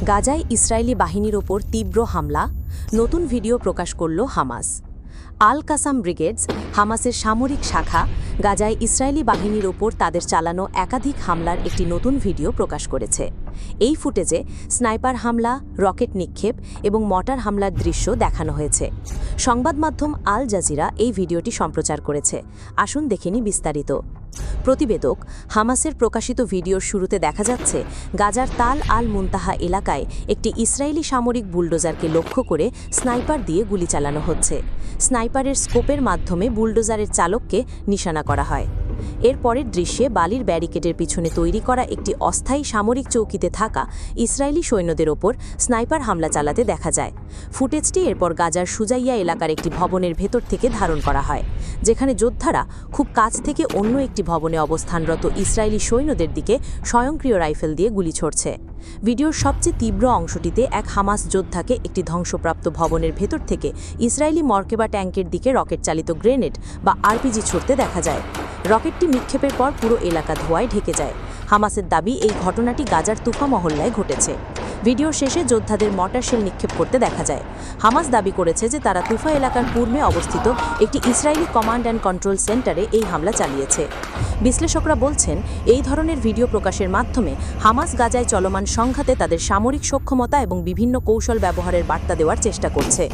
গাজায় ইসরায়েলি বাহিনীর ওপর তীব্র হামলা, নতুন ভিডিও প্রকাশ করল হামাস। আল কাসাম ব্রিগেডস, হামাসের সামরিক শাখা, গাজায় ইসরায়েলি বাহিনীর ওপর তাদের চালানো একাধিক হামলার একটি নতুন ভিডিও প্রকাশ করেছে। এই ফুটেজে স্নাইপার হামলা, রকেট নিক্ষেপ এবং মটার হামলার দৃশ্য দেখানো হয়েছে। সংবাদ মাধ্যম আল জাজিরা এই ভিডিওটি সম্প্রচার করেছে। আসুন দেখিনি বিস্তারিত। প্রতিবেদক হামাসের প্রকাশিত ভিডিওর শুরুতে দেখা যাচ্ছে, গাজার তাল আল মুন্তাহা এলাকায় একটি ইসরায়েলি সামরিক বুলডোজারকে লক্ষ্য করে স্নাইপার দিয়ে গুলি চালানো হচ্ছে। স্নাইপারের স্কোপের মাধ্যমে বুলডোজারের চালককে নিশানা করা হয়। এর পরের দৃশ্যে বালির ব্যারিকেডের পিছনে তৈরি করা একটি অস্থায়ী সামরিক চৌকিতে থাকা ইসরায়েলি সৈন্যদের ওপর স্নাইপার হামলা চালাতে দেখা যায়। ফুটেজটি এরপর গাজার সুজাইয়া এলাকার একটি ভবনের ভেতর থেকে ধারণ করা হয়, যেখানে যোদ্ধারা খুব কাছ থেকে অন্য একটি ভবনে অবস্থানরত ইসরায়েলি সৈন্যদের দিকে স্বয়ংক্রিয় রাইফেল দিয়ে গুলি ছড়ছে। ভিডিওর সবচেয়ে তীব্র অংশটিতে এক হামাস যোদ্ধাকে একটি ধ্বংসপ্রাপ্ত ভবনের ভেতর থেকে ইসরায়েলি মর্কেবা ট্যাঙ্কের দিকে রকেট চালিত গ্রেনেড বা আরপিজি ছুটতে দেখা যায়। রকেটটি নিক্ষেপের পর পুরো এলাকা ধোঁয়ায় ঢেকে যায়। হামাসের দাবি, এই ঘটনাটি গাজার তুফা মহল্লায় ঘটেছে। ভিডিও শেষে যোদ্ধাদের মর্টার শেল নিক্ষেপ করতে দেখা যায়। হামাস দাবি করেছে যে তারা তুফা এলাকার পূর্বে অবস্থিত একটি ইসরায়েলি কমান্ড অ্যান্ড কন্ট্রোল সেন্টারে এই হামলা চালিয়েছে। বিশ্লেষকরা বলছেন, এই ধরনের ভিডিও প্রকাশের মাধ্যমে হামাস গাজায় চলমান সংঘাতে তাদের সামরিক সক্ষমতা এবং বিভিন্ন কৌশল ব্যবহারের বার্তা দেওয়ার চেষ্টা করছে।